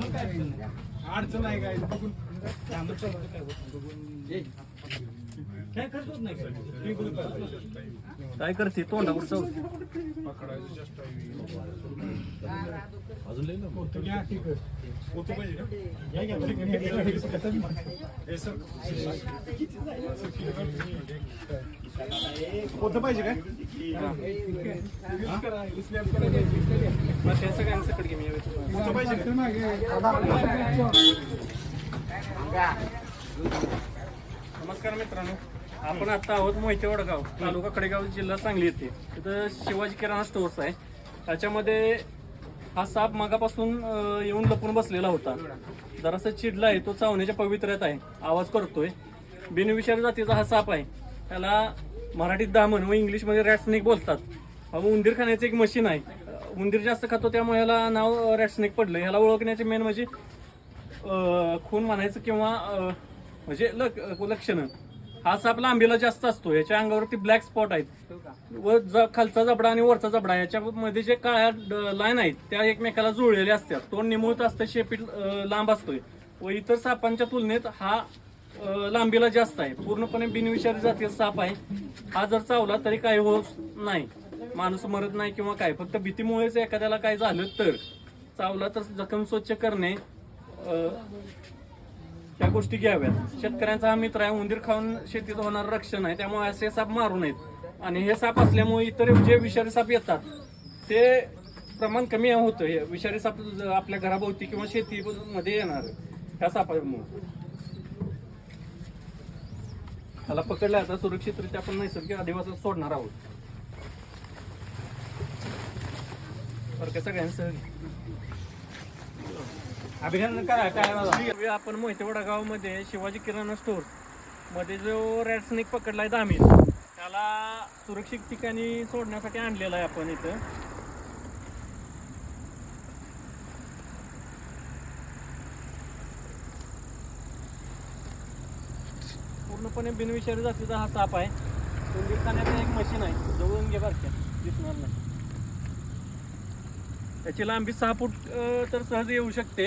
का? अडचण आहे काय बघून. काय करते? तोंडावर चौ घ्या ठीक आहे. होतं पाहिजे. हे काय? होतं पाहिजे? नमस्कार मित्रांनो. आपण आता आहोत मोहिते वडगाव तालुका कडेगाव जिल्हा सांगली येथे. तिथं शिवाजी किराणा स्टोअर्स आहे. त्याच्यामध्ये हा साप मागापासून अं, येऊन लपून बसलेला होता. जरासा चिडला आहे तो चावण्याच्या पवित्र्यात आहे. आवाज करतोय. बिनविषारी जातीचा हा साप आहे. त्याला मराठीत दामन व इंग्लिशमध्ये रॅटस्नेक बोलतात. हा उंदीर खाण्याचं एक मशीन आहे. अं, उंदीर जास्त खातो त्यामुळे ह्याला नाव रॅटस्नेक पडलं ह्याला ओळखण्याचे मेन म्हणजे खून म्हणायचं किंवा म्हणजे लक लक्षणं. हा साप लांबीला जास्त असतो. याच्या अंगावरती ब्लॅक स्पॉट आहेत. व ज खालचा जबडा आणि वरचा जबडा याच्यामध्ये जे काळ्या लाईन आहेत त्या एकमेकाला जुळलेल्या असतात. तोंड निमुळत असतं शेपीट अं, लांब असतोय. व इतर सापांच्या तुलनेत हा अं, लांबीला जास्त आहे. पूर्णपणे बिनविषारी जातीय साप आहे. हा जर चावला तरी काही होत नाही. माणूस मरत नाही किंवा काय. फक्त भीतीमुळेच एखाद्याला काय झालं तर चावला तर जखम स्वच्छ करणे अं, ह्या गोष्टी घ्याव्यात. शेतकऱ्यांचा हा मित्र आहे उंदीर खाऊन शेतीत होणार रक्षण आहे त्यामुळे असे साप मारू नयेत. आणि हे साप असल्यामुळे इतर जे विषारी साप येतात ते प्रमाण कमी होतं. हे विषारी साप आपल्या घराभोवती किंवा शेतीमध्ये येणार ह्या सापामुळे. त्याला पकडलं आता सुरक्षितरित्या आपण नैसर्गिक अधिवासात सोडणार आहोत. बरं का सगळ्यांसह अभिनंदन करा काय आपण मोहितेवाडा गावामध्ये शिवाजी किराणा स्टोअरमध्ये जो रॅट स्नेक पकडलाय दामी त्याला सुरक्षित ठिकाणी सोडण्यासाठी आणलेला आहे आपण इथं. पूर्णपणे बिनविषारी जातीचा हा साप आहे. तो विकण्याचं एक मशीन आहे. जवळून घे बारक्या. दिसणार नाही. त्याची लांबी सहा फूट तर सहज येऊ शकते.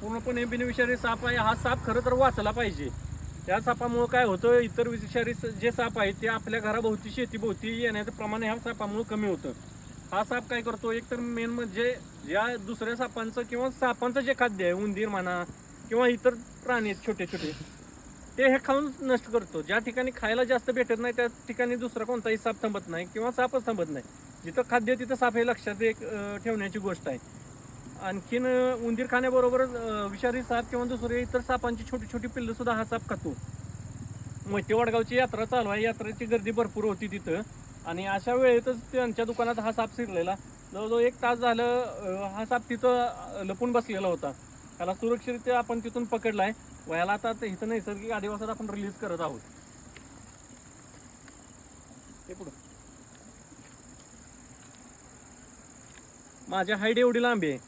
पूर्णपणे बिनविषारी साप आहे. हा साप खरं तर वाचला पाहिजे. त्या सापामुळं काय होतं? इतर विषारी जे साप आहेत ते आपल्या घराभोवती शेतीभोवती येण्याचं प्रमाण ह्या सापामुळं कमी होतं. हा साप काय करतो? एक तर मेन म्हणजे ज्या दुसऱ्या सापांचं किंवा सापांचं जे खाद्य आहे उंदीर म्हणा किंवा इतर प्राणी आहेत छोटे छोटे ते हे खाऊन नष्ट करतो. ज्या ठिकाणी खायला जास्त भेटत नाही त्या ठिकाणी दुसरा कोणताही साप थांबत नाही किंवा सापच थांबत नाही. जिथं खाद्य तिथं साप हे लक्षात एक ठेवण्याची गोष्ट आहे. आणखीन उंदीर खाण्याबरोबरच विषारी साप किंवा दुसरे इतर सापांची छोटी छोटी पिल्लं सुद्धा हा साप खातो. मोहिते वडगावची यात्रा चालू आहे. यात्रेची गर्दी भरपूर होती तिथं. आणि अशा वेळेतच त्यांच्या दुकानात हा साप शिरलेला. जवळजवळ एक तास झालं हा साप तिथं लपून बसलेला होता. त्याला सुरक्षितरित्या आपण तिथून पकडला आहे वयाला आता इथं नैसर्गिक आदिवासात आपण रिलीज करत आहोत. ते पुढं. माझ्या हाईट एवढी लांबी आहे.